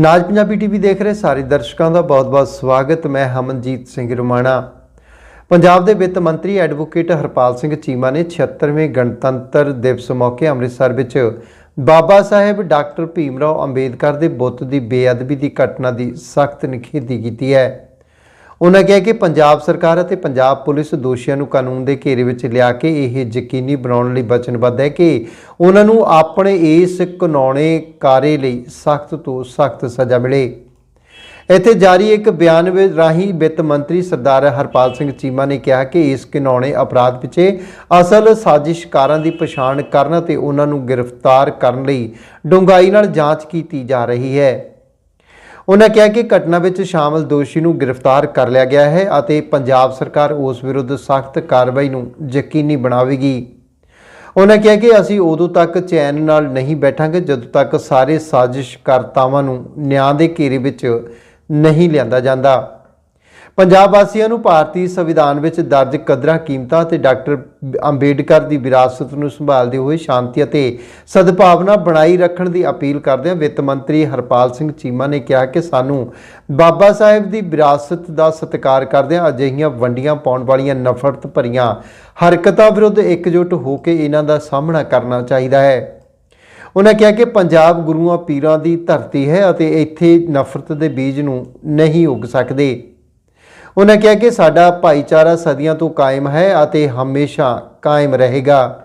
ਨਾਜ Punjabi TV ਦੇਖ ਰਹੇ ਸਾਰੇ ਦਰਸ਼ਕਾਂ ਦਾ ਬਹੁਤ-ਬਹੁਤ ਸਵਾਗਤ। ਮੈਂ ਹਮਨਜੀਤ ਸਿੰਘ ਰੁਮਾਣਾ। ਪੰਜਾਬ ਦੇ ਵਿੱਤ ਮੰਤਰੀ ਐਡਵੋਕੇਟ ਹਰਪਾਲ ਸਿੰਘ ਚੀਮਾ ਨੇ 76ਵੇਂ ਗਣਤੰਤਰ ਦਿਵਸ ਮੌਕੇ ਅੰਮ੍ਰਿਤਸਰ ਵਿੱਚ ਬਾਬਾ ਸਾਹਿਬ ਡਾਕਟਰ ਭੀਮਰਾਓ ਅੰਬੇਦਕਰ ਦੇ ਬੁੱਤ ਦੀ ਬੇਅਦਬੀ ਦੀ ਘਟਨਾ ਦੀ ਸਖਤ ਨਿਖੇਧੀ ਕੀਤੀ ਹੈ। ਉਹਨਾਂ ਕਿਹਾ ਕਿ ਪੰਜਾਬ ਸਰਕਾਰ ਅਤੇ ਪੰਜਾਬ ਪੁਲਿਸ ਦੋਸ਼ੀਆਂ ਨੂੰ ਕਾਨੂੰਨ ਦੇ ਘੇਰੇ ਵਿੱਚ ਲਿਆ ਕੇ ਇਹ ਯਕੀਨੀ ਬਣਾਉਣ ਲਈ ਵਚਨਬੱਧ ਹੈ ਕਿ ਉਹਨਾਂ ਨੂੰ ਆਪਣੇ ਇਸ ਕਾਨੂੰਨੇ ਕਾਰੇ ਲਈ ਸਖਤ ਤੋਂ ਸਖਤ ਸਜ਼ਾ ਮਿਲੇ। ਇੱਥੇ ਜਾਰੀ ਇੱਕ ਬਿਆਨ ਵਿੱਚ ਰਾਹੀਂ ਵਿੱਤ ਮੰਤਰੀ ਸਰਦਾਰ ਹਰਪਾਲ ਸਿੰਘ ਚੀਮਾ ਨੇ ਕਿਹਾ ਕਿ ਇਸ ਘਿਨੌਣੇ ਅਪਰਾਧ ਪਿੱਛੇ ਅਸਲ ਸਾਜ਼ਿਸ਼ਕਾਰਾਂ ਦੀ ਪਛਾਣ ਕਰਨ ਅਤੇ ਉਹਨਾਂ ਨੂੰ ਗ੍ਰਿਫਤਾਰ ਕਰਨ ਲਈ ਡੂੰਘਾਈ ਨਾਲ ਜਾਂਚ ਕੀਤੀ ਜਾ ਰਹੀ ਹੈ। ਉਹਨਾਂ ਕਿਹਾ ਕਿ ਘਟਨਾ ਵਿੱਚ ਸ਼ਾਮਲ ਦੋਸ਼ੀ ਨੂੰ ਗ੍ਰਿਫਤਾਰ ਕਰ ਲਿਆ ਗਿਆ ਹੈ ਅਤੇ ਪੰਜਾਬ ਸਰਕਾਰ ਉਸ ਵਿਰੁੱਧ ਸਖਤ ਕਾਰਵਾਈ ਨੂੰ ਯਕੀਨੀ ਬਣਾਵੇਗੀ। ਉਹਨਾਂ ਕਿਹਾ ਕਿ ਅਸੀਂ ਉਦੋਂ ਤੱਕ ਚੈਨ ਨਾਲ ਨਹੀਂ ਬੈਠਾਂਗੇ ਜਦੋਂ ਤੱਕ ਸਾਰੇ ਸਾਜ਼ਿਸ਼ਕਰਤਾਵਾਂ ਨੂੰ ਨਿਆਂ ਦੇ ਘੇਰੇ ਵਿੱਚ ਨਹੀਂ ਲਿਆਂਦਾ ਜਾਂਦਾ। ਪੰਜਾਬ ਵਾਸੀਆਂ ਨੂੰ ਭਾਰਤੀ ਸੰਵਿਧਾਨ ਵਿੱਚ ਦਰਜ ਕਦਰਾਂ ਕੀਮਤਾਂ ਅਤੇ ਡਾਕਟਰ ਅੰਬੇਡਕਰ ਦੀ ਵਿਰਾਸਤ ਨੂੰ ਸੰਭਾਲਦੇ ਹੋਏ ਸ਼ਾਂਤੀ ਅਤੇ ਸਦਭਾਵਨਾ ਬਣਾਈ ਰੱਖਣ ਦੀ ਅਪੀਲ ਕਰਦਿਆਂ ਵਿੱਤ ਮੰਤਰੀ ਹਰਪਾਲ ਸਿੰਘ ਚੀਮਾ ਨੇ ਕਿਹਾ ਕਿ ਸਾਨੂੰ ਬਾਬਾ ਸਾਹਿਬ ਦੀ ਵਿਰਾਸਤ ਦਾ ਸਤਿਕਾਰ ਕਰਦਿਆਂ ਅਜਿਹੀਆਂ ਵੰਡੀਆਂ ਪਾਉਣ ਵਾਲੀਆਂ ਨਫ਼ਰਤ ਭਰੀਆਂ ਹਰਕਤਾਂ ਵਿਰੁੱਧ ਇਕਜੁੱਟ ਹੋ ਕੇ ਇਹਨਾਂ ਦਾ ਸਾਹਮਣਾ ਕਰਨਾ ਚਾਹੀਦਾ ਹੈ। ਉਹਨਾਂ ਕਿਹਾ ਕਿ ਪੰਜਾਬ ਗੁਰੂਆਂ ਪੀਰਾਂ ਦੀ ਧਰਤੀ ਹੈ ਅਤੇ ਇੱਥੇ ਨਫ਼ਰਤ ਦੇ ਬੀਜ ਨੂੰ ਨਹੀਂ ਉੱਗ ਸਕਦੇ। ਉਹਨਾਂ ਕਿਹਾ ਕਿ ਸਾਡਾ ਭਾਈਚਾਰਾ ਸਦੀਆਂ ਤੋਂ ਕਾਇਮ ਹੈ ਅਤੇ ਹਮੇਸ਼ਾ ਕਾਇਮ ਰਹੇਗਾ।